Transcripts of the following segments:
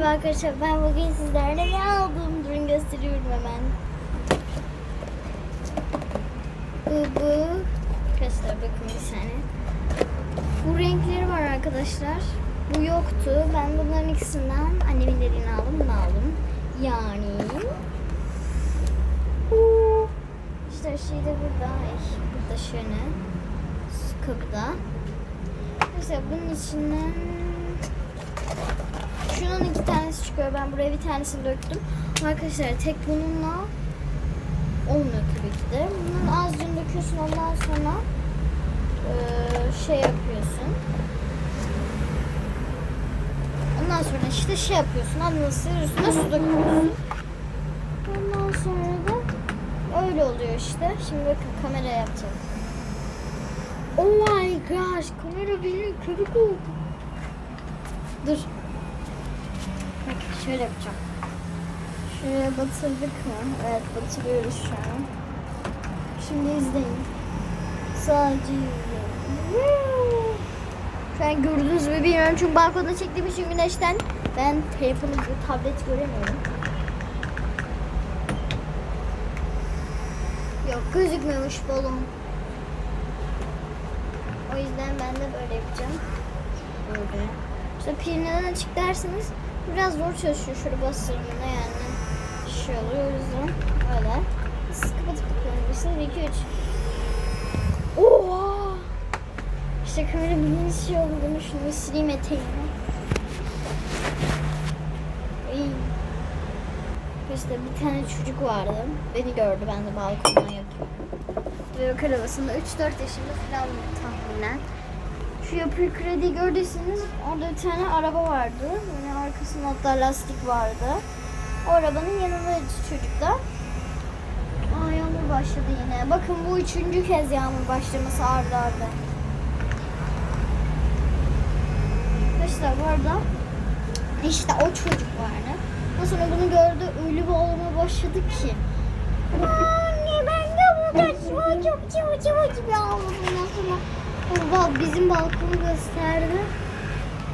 Merhaba arkadaşlar ben bugün sizlerle ne aldım durun gösteriyorum hemen. Bu bu. Arkadaşlar bakın bir saniye. Bu renkleri var arkadaşlar. Bu yoktu. Ben bunların ikisinden annemin dediğini aldım. Bunu aldım. Yani bu. İşte şey de burada. Ay, burada şöyle. Su kabı da. Mesela bunun içinden Şunun iki tanesi çıkıyor. Ben buraya bir tanesini döktüm. Arkadaşlar tek bununla olmuyor tabii ki de. Bunun azıcını döküyorsun ondan sonra eee, şey yapıyorsun. Ondan sonra işte şey yapıyorsun. Anlasın üstüne su döküyorsun. Ondan sonra da öyle oluyor işte. Şimdi bakın kameraya yapacağım. Oh my gosh. Kamera benim köpük oldu. Dur. Bak şöyle yapacağım. Şuraya batırdık mı? Evet batırıyoruz şu an. Şimdi izleyin. Sadece izleyin. Şu an gördüğünüz gibi bilmiyorum çünkü balkonda çektiğim için güneşten ben telefonu, tablet göremiyorum. Yok gözükmüyormuş balon. O yüzden ben de böyle yapacağım. Böyle. İşte pil neden açık derseniz biraz zor çalışıyor şöyle bastırdığında yani şey oluyor o yüzden öyle. Siz kapatıp tıklayabilirsiniz. 2 3 Oha! İşte kamera bildiğiniz şey oldu bunu şunu sileyim eteğimi. İşte bir tane çocuk vardı. Beni gördü ben de balkondan yapıyorum. Ve yok arabasında 3-4 yaşında falan tahminen. Şu yapı kredi gördüyseniz orada bir tane araba vardı. Yani arkasında hatta lastik vardı. O arabanın yanındaydı çocuk da. Aa yağmur başladı yine. Bakın bu üçüncü kez yağmur başlaması ardı ardı. Arkadaşlar bu arada işte o çocuk vardı. Ondan sonra bunu gördü öyle bir ağlamaya başladı ki. Anne ben de burada çok çok gibi ağladım. Ondan sonra o bal- bizim balkonu gösterdi.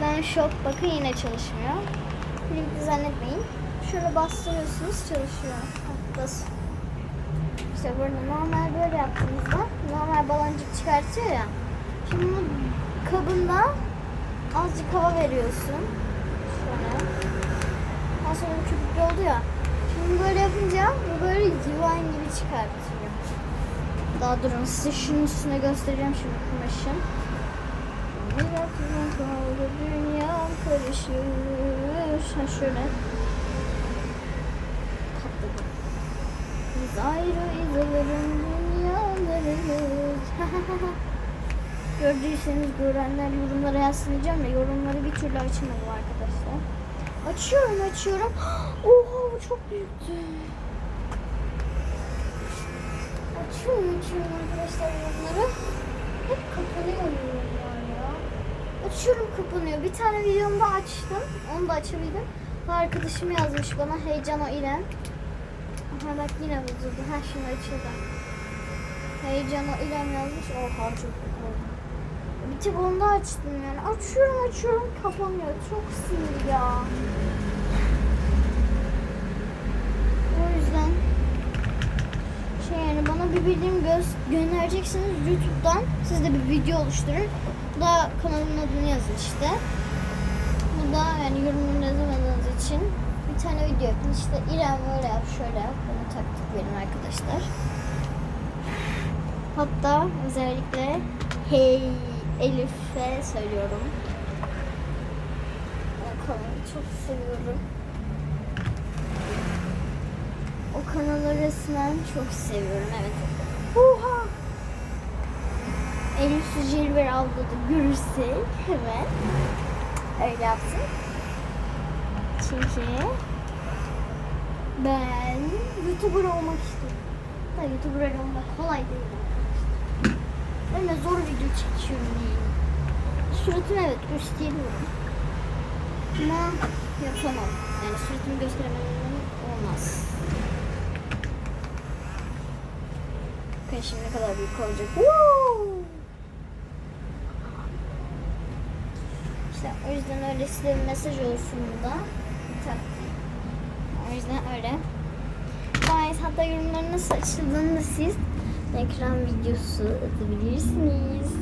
Ben şok. Bakın yine çalışmıyor. Linkli zannetmeyin. Şöyle bastırıyorsunuz çalışıyor. Bak, Bas. İşte burada normal böyle yaptığınızda normal baloncuk çıkartıyor ya. Şimdi bunun kabında azıcık hava veriyorsun. Şöyle. Ondan sonra köpüklü oldu ya. Şimdi böyle yapınca bu böyle divan gibi çıkartıyor. Daha durun size şunun üstüne göstereceğim şimdi kumaşın. Bir aklım kaldı dünya karışır. Ha şöyle. Biz ayrı izlerim dünyalarımız. Gördüyseniz görenler yorumlara yazsın diyeceğim yorumları bir türlü açamadım arkadaşlar. Açıyorum açıyorum. Oha bu çok büyüktü. Açıyorum açıyorum arkadaşlar yorumları. Hep kapanıyor yorumlar ya. Açıyorum kapanıyor. Bir tane videomda açtım. Onu da açabildim. Arkadaşım yazmış bana heyecan o İrem. Aha bak yine bozuldu. Ha şimdi açıldı. Heyecan o İrem yazmış. Oha çok oldu. Bir tek onu da açtım yani. Açıyorum açıyorum kapanıyor. Çok sinir ya. O yüzden şey yani bana bir bildirim göz göndereceksiniz YouTube'dan siz de bir video oluşturun. Bu da kanalımın adını yazın işte. Bu da yani yorumunu yazamadığınız için bir tane video yapın. İşte İrem böyle yap şöyle yap. Bana taktik verin arkadaşlar. Hatta özellikle hey Elif'e söylüyorum. Kanalı çok seviyorum. O kanalı resmen çok seviyorum evet. Oha! Elif Jilber avladı görürse hemen öyle yapsın. Çünkü ben YouTuber olmak istiyorum. Da YouTuber olmak kolay değil. Ben de zor video çekiyorum diyeyim. Suratımı evet gösteriyorum. Ama yapamam. Yani suratımı gösteremem olmaz. Peşim ne kadar büyük olacak. Woo! İşte o yüzden öyle size bir mesaj olsun bu da. O yüzden öyle. Gayet hatta yorumların nasıl açıldığını da siz ekran videosu atabilirsiniz.